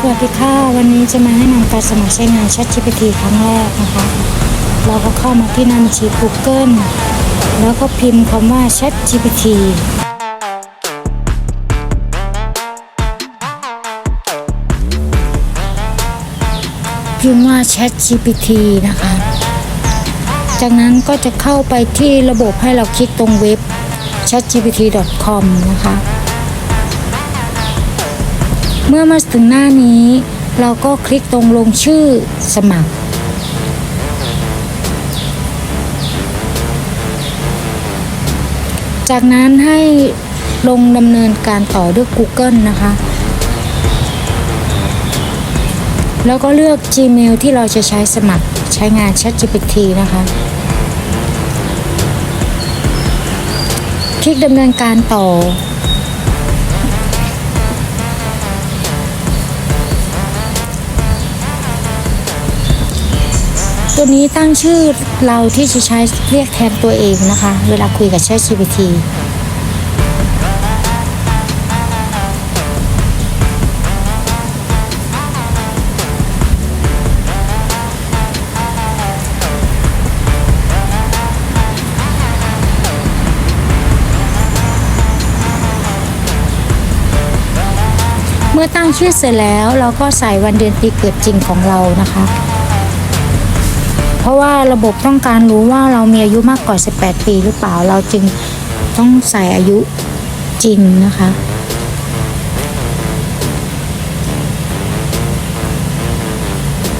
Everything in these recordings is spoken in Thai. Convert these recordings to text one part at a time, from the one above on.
สวัสดีค่ะ วันนี้จะมาแนะนำการสมัครใช้งาน ChatGPT ครั้งแรกนะคะ เราก็เข้ามาที่น้าบัญชี Google แล้วก็พิมพ์คำว่า ChatGPT พิมพ์ว่า ChatGPT นะคะ จากนั้นก็จะเข้าไปที่ระบบให้เราคลิกตรงเว็บ chatgpt.com นะคะ เมื่อมาถึงหน้านี้ เราก็คลิกตรงลงชื่อสมัคร จากนั้นให้ลงดำเนินการต่อด้วย Google นะคะ แล้วก็เลือก Gmail ที่เราจะใช้สมัครใช้งาน ChatGPT นะคะ คลิกดำเนินการต่อ ตัวนี้ตั้งชื่อเราที่จะใช้เรียกแทนตัวเองนะคะ เวลาคุยกับ ChatGPT เมื่อตั้งชื่อเสร็จแล้วเราก็ใส่วันเดือนปีเกิดจริงของเรานะคะ ราะว่าระบบต้องการรู้ว่าเรามีอายุมากกว่า 18 ปีหรือเปล่า เราจึงต้องใส่อายุจริงนะคะ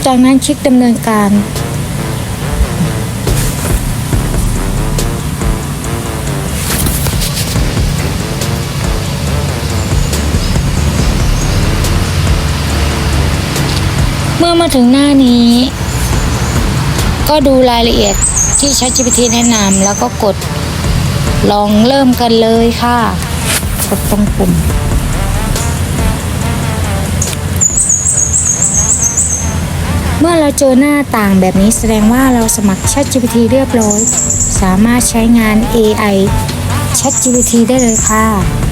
จากนั้นคลิกดำเนินการเมื่อมาถึงหน้านี้ ก็ดูรายละเอียดที่ ChatGPT แนะนำแล้วก็กดลองเริ่มกันเลยค่ะ กดตรงปุ่ม เมื่อเราเจอหน้าต่างแบบนี้แสดงว่าเราสมัคร ChatGPT เรียบร้อย สามารถใช้งาน AI ChatGPT ได้เลยค่ะ